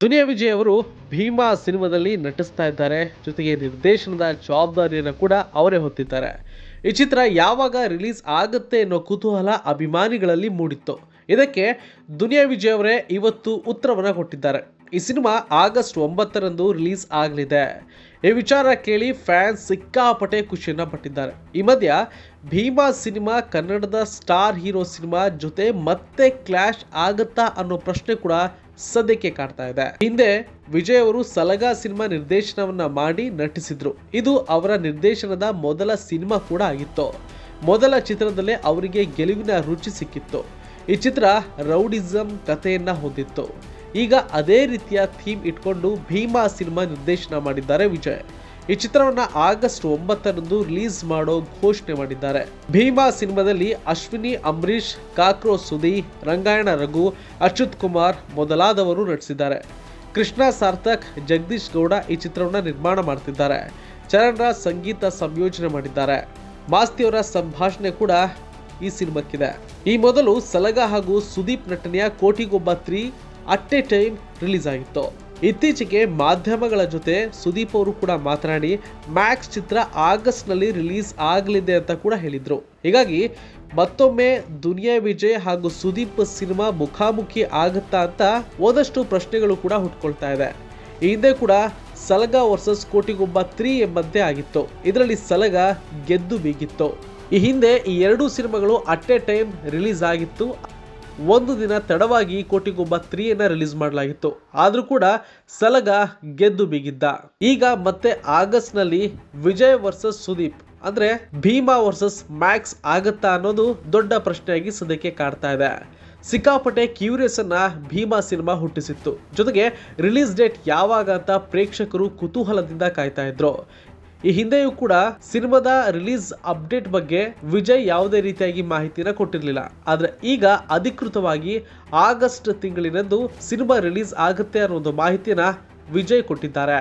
ದುನಿಯಾ ವಿಜಯ್ ಅವರು ಭೀಮಾ ಸಿನಿಮಾದಲ್ಲಿ ನಟಿಸ್ತಾ ಇದ್ದಾರೆ. ಜೊತೆಗೆ ನಿರ್ದೇಶನದ ಜವಾಬ್ದಾರಿಯನ್ನು ಕೂಡ ಅವರೇ ಹೊತ್ತಿದ್ದಾರೆ. ಈ ಚಿತ್ರ ಯಾವಾಗ ರಿಲೀಸ್ ಆಗುತ್ತೆ ಅನ್ನೋ ಕುತೂಹಲ ಅಭಿಮಾನಿಗಳಲ್ಲಿ ಮೂಡಿತ್ತು. ಇದಕ್ಕೆ ದುನಿಯಾ ವಿಜಯ್ ಅವರೇ ಇವತ್ತು ಉತ್ತರವನ್ನು ಕೊಟ್ಟಿದ್ದಾರೆ. ಈ ಸಿನಿಮಾ ಆಗಸ್ಟ್ ಒಂಬತ್ತರಂದು ರಿಲೀಸ್ ಆಗಲಿದೆ. ಈ ವಿಚಾರ ಕೇಳಿ ಫ್ಯಾನ್ಸ್ ಸಿಕ್ಕಾಪಟ್ಟೆ ಖುಷಿಯನ್ನು ಪಟ್ಟಿದ್ದಾರೆ. ಈ ಮಧ್ಯ ಭೀಮಾ ಸಿನಿಮಾ ಕನ್ನಡದ ಸ್ಟಾರ್ ಹೀರೋ ಸಿನಿಮಾ ಜೊತೆ ಮತ್ತೆ ಕ್ಲಾಶ್ ಆಗುತ್ತಾ ಅನ್ನೋ ಪ್ರಶ್ನೆ ಕೂಡ ಸದ್ಯಕ್ಕೆ ಕಾಡ್ತಾ ಇದೆ. ಹಿಂದೆ ವಿಜಯ್ ಅವರು ಸಲಗಾ ಸಿನಿಮಾ ನಿರ್ದೇಶನವನ್ನ ಮಾಡಿ ನಟಿಸಿದ್ರು. ಇದು ಅವರ ನಿರ್ದೇಶನದ ಮೊದಲ ಸಿನಿಮಾ ಕೂಡ ಆಗಿತ್ತು. ಮೊದಲ ಚಿತ್ರದಲ್ಲೇ ಅವರಿಗೆ ಗೆಲುವಿನ ರುಚಿ ಸಿಕ್ಕಿತ್ತು. ಈ ಚಿತ್ರ ರೌಡಿಸಂ ಕಥೆಯನ್ನ ಹೊಂದಿತ್ತು. ಈಗ ಅದೇ ರೀತಿಯ ಥೀಮ್ ಇಟ್ಕೊಂಡು ಭೀಮಾ ಸಿನಿಮಾ ನಿರ್ದೇಶನ ಮಾಡಿದ್ದಾರೆ ವಿಜಯ್. ಈ ಚಿತ್ರವನ್ನ ಆಗಸ್ಟ್ ಒಂಬತ್ತರಂದು ರಿಲೀಸ್ ಮಾಡೋ ಘೋಷಣೆ ಮಾಡಿದ್ದಾರೆ. ಭೀಮಾ ಸಿನಿಮಾದಲ್ಲಿ ಅಶ್ವಿನಿ, ಅಂಬರೀಷ್, ಕಾಕ್ರೋ ಸುದಿ, ರಂಗಾಯಣ ರಘು, ಅಚ್ಯುತ್ ಕುಮಾರ್ ಮೊದಲಾದವರು ನಟಿಸಿದ್ದಾರೆ. ಕೃಷ್ಣ ಸಾರ್ಥಕ್, ಜಗದೀಶ್ ಗೌಡ ಈ ಚಿತ್ರವನ್ನ ನಿರ್ಮಾಣ ಮಾಡ್ತಿದ್ದಾರೆ. ಚರಣ್ ರಾಜ್ ಸಂಗೀತ ಸಂಯೋಜನೆ ಮಾಡಿದ್ದಾರೆ. ಮಾಸ್ತಿಯವರ ಸಂಭಾಷಣೆ ಕೂಡ ಈ ಸಿನಿಮಾಕ್ಕಿದೆ. ಈ ಮೊದಲು ಸಲಗ ಹಾಗೂ ಸುದೀಪ್ ನಟನೆಯ Kotigobba three at a time release ಆಗಿತ್ತು. ಇತ್ತೀಚೆಗೆ ಮಾಧ್ಯಮಗಳ ಜೊತೆ ಸುದೀಪ್ ಅವರು ಕೂಡ ಮಾತನಾಡಿ ಮ್ಯಾಕ್ಸ್ ಚಿತ್ರ ಆಗಸ್ಟ್ನಲ್ಲಿ ರಿಲೀಸ್ ಆಗಲಿದೆ ಅಂತ ಕೂಡ ಹೇಳಿದರು. ಹೀಗಾಗಿ ಮತ್ತೊಮ್ಮೆ ದುನಿಯಾ ವಿಜಯ್ ಹಾಗೂ ಸುದೀಪ್ ಸಿನಿಮಾ ಮುಖಾಮುಖಿ ಆಗುತ್ತಾ ಅಂತ ಒಂದಷ್ಟು ಪ್ರಶ್ನೆಗಳು ಕೂಡ ಹುಟ್ಕೊಳ್ತಾ ಇದೆ. ಈ ಹಿಂದೆ ಕೂಡ ಸಲಗ ವರ್ಸಸ್ ಕೋಟಿಗೊಬ್ಬ ತ್ರೀ ಎಂಬಂತೆ ಆಗಿತ್ತು. ಇದರಲ್ಲಿ ಸಲಗ ಗೆದ್ದು ಬೀಗಿತ್ತು. ಈ ಹಿಂದೆ ಈ ಎರಡೂ ಸಿನಿಮಾಗಳು ಅಟ್ ಎ ಟೈಮ್ ರಿಲೀಸ್ ಆಗಿತ್ತು. ಒಂದು ದಿನ ತಡವಾಗಿ ಕೋಟಿಗೊಬ್ಬ ತ್ರೀಯನ್ನ ರಿಲೀಸ್ ಮಾಡಲಾಗಿತ್ತು. ಆದರೂ ಕೂಡ ಸಲಗ ಗೆದ್ದು ಬೀಗಿದ್ದ. ಈಗ ಮತ್ತೆ ಆಗಸ್ಟ್ನಲ್ಲಿ ವಿಜಯ್ ವರ್ಸಸ್ ಸುದೀಪ್, ಅಂದ್ರೆ ಭೀಮಾ ವರ್ಸಸ್ ಮ್ಯಾಕ್ಸ್ ಆಗತ್ತಾ ಅನ್ನೋದು ದೊಡ್ಡ ಪ್ರಶ್ನೆಯಾಗಿ ಸದ್ಯಕ್ಕೆ ಕಾಡ್ತಾ ಇದೆ. ಸಿಕ್ಕಾಪಟ್ಟೆ ಕ್ಯೂರಿಯಸ್ ಅನ್ನ ಭೀಮಾ ಸಿನಿಮಾ ಹುಟ್ಟಿಸಿತ್ತು. ಜೊತೆಗೆ ರಿಲೀಸ್ ಡೇಟ್ ಯಾವಾಗ ಅಂತ ಪ್ರೇಕ್ಷಕರು ಕುತೂಹಲದಿಂದ ಕಾಯ್ತಾ ಇದ್ರು. ಈ ಹಿಂದೆಯೂ ಕೂಡ ಸಿನಿಮಾದ ರಿಲೀಸ್ ಅಪ್ಡೇಟ್ ಬಗ್ಗೆ ವಿಜಯ್ ಯಾವುದೇ ರೀತಿಯಾಗಿ ಮಾಹಿತಿನ ಕೊಟ್ಟಿರಲಿಲ್ಲ. ಆದರೆ ಈಗ ಅಧಿಕೃತವಾಗಿ ಆಗಸ್ಟ್ ತಿಂಗಳಿನಂದು ಸಿನಿಮಾ ರಿಲೀಸ್ ಆಗುತ್ತೆ ಅನ್ನೋ ಒಂದು ಮಾಹಿತಿನ ವಿಜಯ್ ಕೊಟ್ಟಿದ್ದಾರೆ.